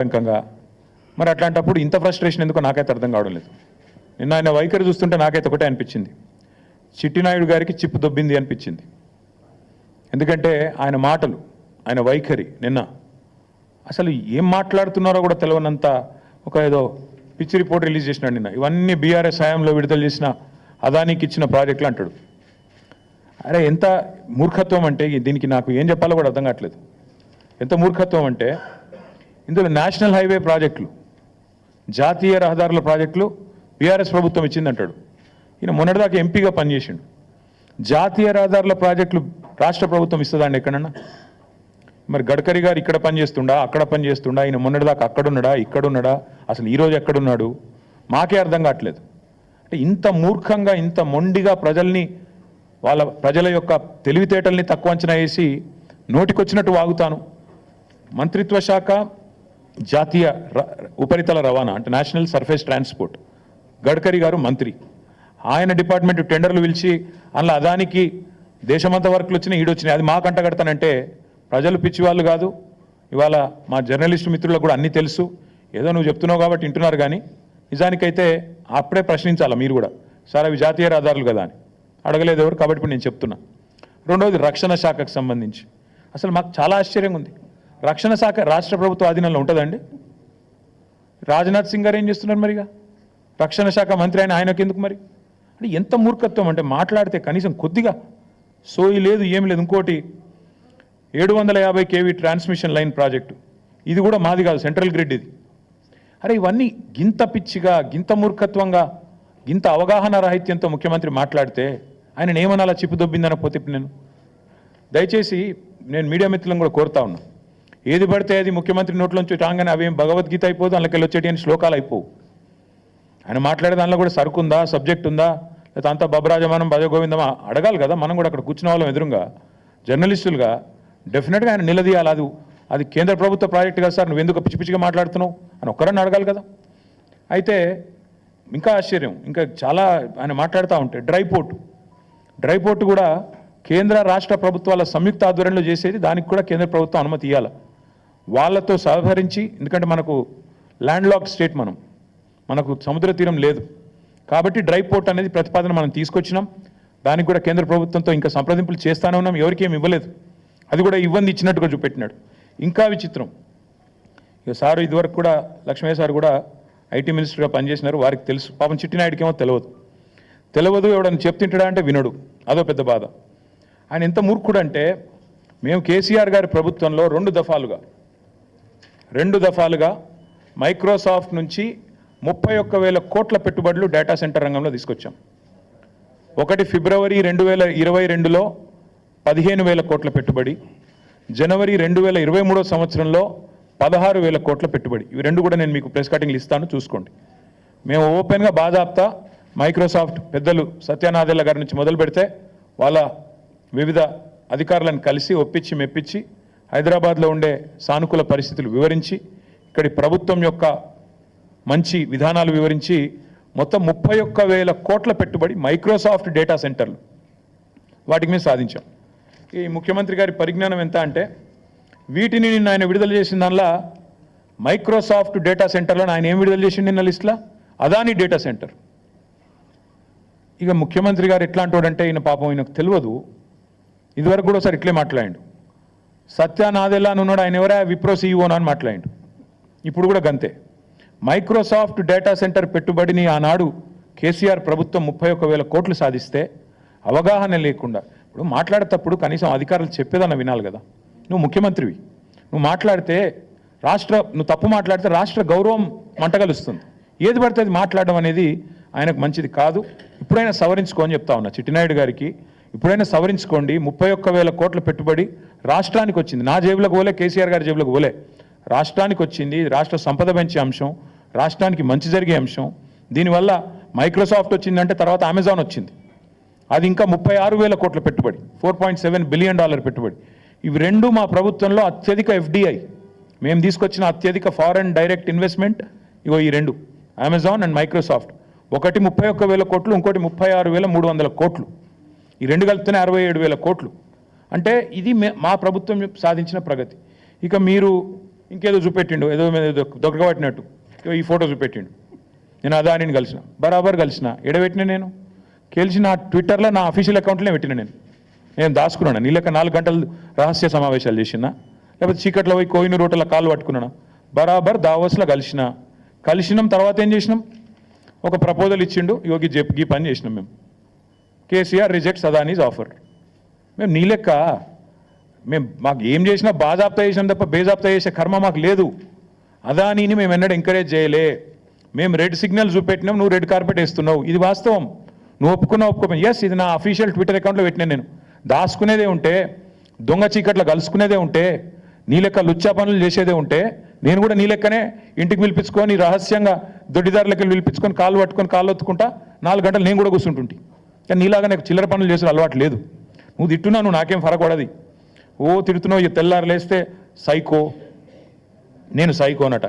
ఆటంకంగా. మరి అట్లాంటప్పుడు ఇంత ఫ్రస్ట్రేషన్ ఎందుకో నాకైతే అర్థం కావడం లేదు. నిన్న ఆయన వైఖరి చూస్తుంటే నాకైతే ఒకటే అనిపించింది. చిట్టినాయుడు గారికి చిప్పు దొబ్బింది అనిపించింది. ఎందుకంటే ఆయన మాటలు ఆయన వైఖరి నిన్న. అసలు ఏం మాట్లాడుతున్నారో కూడా తెలియనంత ఒక ఏదో పిచ్చి రిపోర్ట్ రిలీజ్ చేసినాడు నిన్న. ఇవన్నీ బీఆర్ఎస్ హయాంలో విడుదల చేసిన అదానికి ఇచ్చిన ప్రాజెక్టులు అంటాడు. అరే ఎంత మూర్ఖత్వం అంటే దీనికి నాకు ఏం చెప్పాలో కూడా అర్థం కావట్లేదు. ఎంత మూర్ఖత్వం అంటే ఇందులో నేషనల్ హైవే ప్రాజెక్టులు జాతీయ రహదారుల ప్రాజెక్టులు బీఆర్ఎస్ ప్రభుత్వం ఇచ్చిందంటాడు. ఈయన మొన్నటిదాకా ఎంపీగా పనిచేసిండు. జాతీయ రహదారుల ప్రాజెక్టులు రాష్ట్ర ప్రభుత్వం ఇస్తుందండి ఎక్కడన్నా? మరి గడ్కరీ గారు ఇక్కడ పనిచేస్తుండా అక్కడ పనిచేస్తుండా ఈయన మొన్నటిదాకా అక్కడున్నాడా ఇక్కడున్నాడా అసలు ఈరోజు ఎక్కడున్నాడు? మాకే అర్థం కావట్లేదు. అంటే ఇంత మూర్ఖంగా ఇంత మొండిగా ప్రజల్ని వాళ్ళ ప్రజల యొక్క తెలివితేటల్ని తక్కువ అంచనా వేసి నోటికొచ్చినట్టు వాగుతాను. మంత్రిత్వ శాఖ జాతీయ ర- ఉపరితల రవాణా అంటే నేషనల్ సర్ఫేస్ ట్రాన్స్పోర్ట్ గడ్కరీ గారు మంత్రి. ఆయన డిపార్ట్మెంట్ టెండర్లు పిలిచి అందులో అదానికి దేశమంతా వర్క్లు వచ్చినాయి ఈడొచ్చినాయి అది మాకు అంటగడతానంటే ప్రజలు పిచ్చివాళ్ళు కాదు. ఇవాళ మా జర్నలిస్ట్ మిత్రులకు కూడా అన్నీ తెలుసు. ఏదో నువ్వు చెప్తున్నావు కాబట్టి వింటున్నారు కానీ నిజానికైతే అప్పుడే ప్రశ్నించాలా మీరు కూడా. సార్ అవి జాతీయ రహదారులు కదా అని. అడగలేదు ఎవరు కాబట్టి ఇప్పుడు నేను చెప్తున్నా. రెండవది రక్షణ శాఖకు సంబంధించి. అసలు మాకు చాలా ఆశ్చర్యంగా ఉంది. రక్షణ శాఖ రాష్ట్ర ప్రభుత్వ ఆధీనంలో ఉంటుందండి? రాజ్నాథ్ సింగ్ గారు ఏం చేస్తున్నారు మరిగా? రక్షణ శాఖ మంత్రి ఆయన ఆయనకు ఎందుకు మరి? అంటే ఎంత మూర్ఖత్వం అంటే మాట్లాడితే కనీసం కొద్దిగా సోయి లేదు ఏమి లేదు. ఇంకోటి ఏడు వందల యాభై కేవీ ట్రాన్స్మిషన్ లైన్ ప్రాజెక్టు. ఇది కూడా మాది కాదు సెంట్రల్ గ్రిడ్ ఇది. అరే ఇవన్నీ గింత పిచ్చిగా గింత మూర్ఖత్వంగా గింత అవగాహన రాహిత్యంతో ముఖ్యమంత్రి మాట్లాడితే ఆయన ఏమనాలా చిప్పు దొబ్బిందనకపోతే నేను? దయచేసి నేను మీడియా మిత్రులను కూడా కోరుతా ఉన్నా. ఏది పడితే అది ముఖ్యమంత్రి నోట్లోంచి రాగానే అవేం భగవద్గీత అయిపోదు అందులోకి వచ్చేటి శ్లోకాలు అయిపోవు. ఆయన మాట్లాడే దానిలో కూడా సరుకు ఉందా సబ్జెక్ట్ ఉందా లేకపోతే అంతా బబరాజమానం భజగోవిందమా? అడగాలి కదా మనం కూడా అక్కడ కూర్చున్న వాళ్ళం ఎదురుగా. జర్నలిస్టులుగా డెఫినెట్గా ఆయన నిలదీయాలి అది అది కేంద్ర ప్రభుత్వ ప్రాజెక్ట్ కదా సార్ నువ్వు ఎందుకు పిచ్చి పిచ్చిగా మాట్లాడుతున్నావు? అని ఒక్కరన్నా అడగాలి కదా. అయితే ఇంకా ఆశ్చర్యం ఇంకా చాలా ఆయన మాట్లాడుతూ ఉంటే డ్రై పోర్ట్. డ్రై పోర్ట్ కూడా కేంద్ర రాష్ట్ర ప్రభుత్వాల సంయుక్త ఆధ్వర్యంలో చేసేది దానికి కూడా కేంద్ర ప్రభుత్వం అనుమతి ఇవ్వాలి వాళ్ళతో సహకరించి ఎందుకంటే మనకు ల్యాండ్ లాక్ స్టేట్ మనం. మనకు సముద్ర తీరం లేదు. కాబట్టి డ్రై పోర్ట్ అనేది ప్రతిపాదన మనం తీసుకొచ్చినాం. దానికి కూడా కేంద్ర ప్రభుత్వంతో ఇంకా సంప్రదింపులు చేస్తానే ఉన్నాం. ఎవరికి ఏమి ఇవ్వలేదు. అది కూడా ఇవ్వంది ఇచ్చినట్టుగా చూపెట్టినాడు. ఇంకా విచిత్రం. ఇక సారు ఇదివరకు కూడా లక్ష్మయ్య సార్ కూడా ఐటీ మినిస్టర్గా పనిచేసినారు. వారికి తెలుసు. పాపం చిట్టినాయుడికి ఏమో తెలియదు తెలియదు ఎవడని చెప్తుంటాడా అంటే వినడు. అదో పెద్ద బాధ. ఆయన ఎంత మూర్ఖుడు అంటే మేము కేసీఆర్ గారి ప్రభుత్వంలో రెండు దఫాలుగా రెండు దఫాలుగా మైక్రోసాఫ్ట్ నుంచి ముప్పై ఒక్క వేల కోట్ల పెట్టుబడులు డేటా సెంటర్ రంగంలో తీసుకొచ్చాం. ఒకటి ఫిబ్రవరి రెండు వేల ఇరవై రెండులో పదిహేను వేల కోట్ల పెట్టుబడి జనవరి రెండు వేల ఇరవై మూడో సంవత్సరంలో పదహారు వేల కోట్ల పెట్టుబడి. ఇవి రెండు కూడా నేను మీకు ప్రెస్ కటింగ్లు ఇస్తాను చూసుకోండి. మేము ఓపెన్గా బాజాప్తా మైక్రోసాఫ్ట్ పెద్దలు సత్యానాథెల్ల గారి నుంచి మొదలు పెడితే వాళ్ళ వివిధ అధికారులను కలిసి ఒప్పించి మెప్పించి హైదరాబాద్లో ఉండే సానుకూల పరిస్థితులు వివరించి ఇక్కడి ప్రభుత్వం యొక్క మంచి విధానాలు వివరించి మొత్తం ముప్పై ఒక్క వేల కోట్ల పెట్టుబడి మైక్రోసాఫ్ట్ డేటా సెంటర్లు వాటికి మేము సాధించాం. ఈ ముఖ్యమంత్రి గారి పరిజ్ఞానం ఎంత అంటే వీటిని నిన్న ఆయన విడుదల చేసిన దానిలో మైక్రోసాఫ్ట్ డేటా సెంటర్లో ఆయన ఏం విడుదల చేసిండు నిన్న లిస్ట్లో? Adani data centre. ఇక ముఖ్యమంత్రి గారు ఎట్లాంటి వాడంటే ఈయన పాపం ఈయనకు తెలియదు. ఇదివరకు కూడా ఒకసారి ఇట్లే మాట్లాడిండు. సత్యానాదెల్లా అని ఉన్నాడు. ఆయన ఎవరా? విప్రో సీఈఓనా అని మాట్లాడి ఇప్పుడు కూడా గంతే. మైక్రోసాఫ్ట్ డేటా సెంటర్ పెట్టుబడిని ఆనాడు కేసీఆర్ ప్రభుత్వం ముప్పై ఒక్క వేల కోట్లు సాధిస్తే అవగాహన లేకుండా ఇప్పుడు మాట్లాడేటప్పుడు కనీసం అధికారులు చెప్పేదన్న వినాలి కదా. నువ్వు ముఖ్యమంత్రివి. నువ్వు మాట్లాడితే రాష్ట్ర నువ్వు తప్పు మాట్లాడితే రాష్ట్ర గౌరవం మంటగలుస్తుంది ఏది పడితే అది మాట్లాడడం అనేది ఆయనకు మంచిది కాదు. ఇప్పుడైనా సవరించుకో అని చెప్తా ఉన్నా చిట్టినాయుడు గారికి. ఇప్పుడైనా సవరించుకోండి. ముప్పై ఒక్క వేల కోట్ల పెట్టుబడి రాష్ట్రానికి వచ్చింది. నా జేబులకు పోలే కేసీఆర్ గారి జేబులకు పోలే. రాష్ట్రానికి వచ్చింది రాష్ట్ర సంపద పెంచే అంశం రాష్ట్రానికి మంచి జరిగే అంశం. దీనివల్ల మైక్రోసాఫ్ట్ వచ్చిందంటే తర్వాత అమెజాన్ వచ్చింది. అది ఇంకా ముప్పై ఆరు వేల కోట్ల పెట్టుబడి four point seven billion dollar పెట్టుబడి. ఇవి రెండు మా ప్రభుత్వంలో అత్యధిక ఎఫ్డిఐ. మేము తీసుకొచ్చిన అత్యధిక ఫారెన్ డైరెక్ట్ ఇన్వెస్ట్మెంట్ ఇగో ఈ రెండు అమెజాన్ అండ్ మైక్రోసాఫ్ట్. ఒకటి ముప్పై ఒక్క వేల కోట్లు ఇంకోటి ముప్పై ఆరు వేల మూడు వందల కోట్లు. ఈ రెండు కలిపితేనే అరవై ఏడు వేల కోట్లు. అంటే ఇది మే- మా ప్రభుత్వం సాధించిన ప్రగతి. ఇక మీరు ఇంకేదో చూపెట్టిండు ఏదో ఏదో దొరకబట్టినట్టు. ఇగో ఈ ఫోటో చూపెట్టిండు. నేను అదానిని కలిసిన బరాబర్ కలిసిన. ఎడబెట్టిన నేను. గెలిచి నా ట్విట్టర్లో నా అఫీషియల్ అకౌంట్లోనే పెట్టిన నేను. నేను దాచుకున్నాను? నీళ్ళక నాలుగు గంటలు రహస్య సమావేశాలు చేసినా? లేకపోతే చీకట్లో పోయి కోయిన రోటల కాలు పట్టుకున్నాను? బరాబర్ దావోస్లో కలిసిన. కలిసినాం తర్వాత ఏం చేసినాం? ఒక ప్రపోజల్ ఇచ్చిండు. యోగి జెప్ గీ పని చేసినాం మేము. KCR rejects Adani's offer. మేము నీ లెక్క. మేము మాకు ఏం చేసినా బాజాప్తా చేసినాం తప్ప బేజాప్తా చేసే కర్మ మాకు లేదు. అదానీని మేము ఎన్నడూ ఎంకరేజ్ చేయలే. మేము రెడ్ సిగ్నల్ చూపెట్టినాం నువ్వు రెడ్ కార్పెట్ వేస్తున్నావు. ఇది వాస్తవం. నువ్వు ఒప్పుకున్నావు ఒప్పుకోమని ఎస్ ఇది నా అఫీషియల్ ట్విట్టర్ అకౌంట్లో పెట్టినా నేను. దాచుకునేదే ఉంటే దొంగ చీకట్లో కలుసుకునేదే ఉంటే నీ లెక్క లుచ్చా పనులు చేసేదే ఉంటే నేను కూడా నీ లెక్కనే ఇంటికి పిలిపించుకొని రహస్యంగా దొడ్డిదారులకి పిలిపించుకొని కాళ్ళు పట్టుకొని కాళ్ళు ఒత్తుకుంటా నాలుగు గంటలు నేను కూడా కూర్చుంటుంటి. కానీ నీలాగా నాకు చిల్లర పనులు చేసే అలవాటు లేదు. నువ్వు తిట్టున్నా నువ్వు నాకేం ఫరక ఓ తిడుతున్నావు ఈ తెల్లారు లేస్తే సైకో. నేను సైకోనట.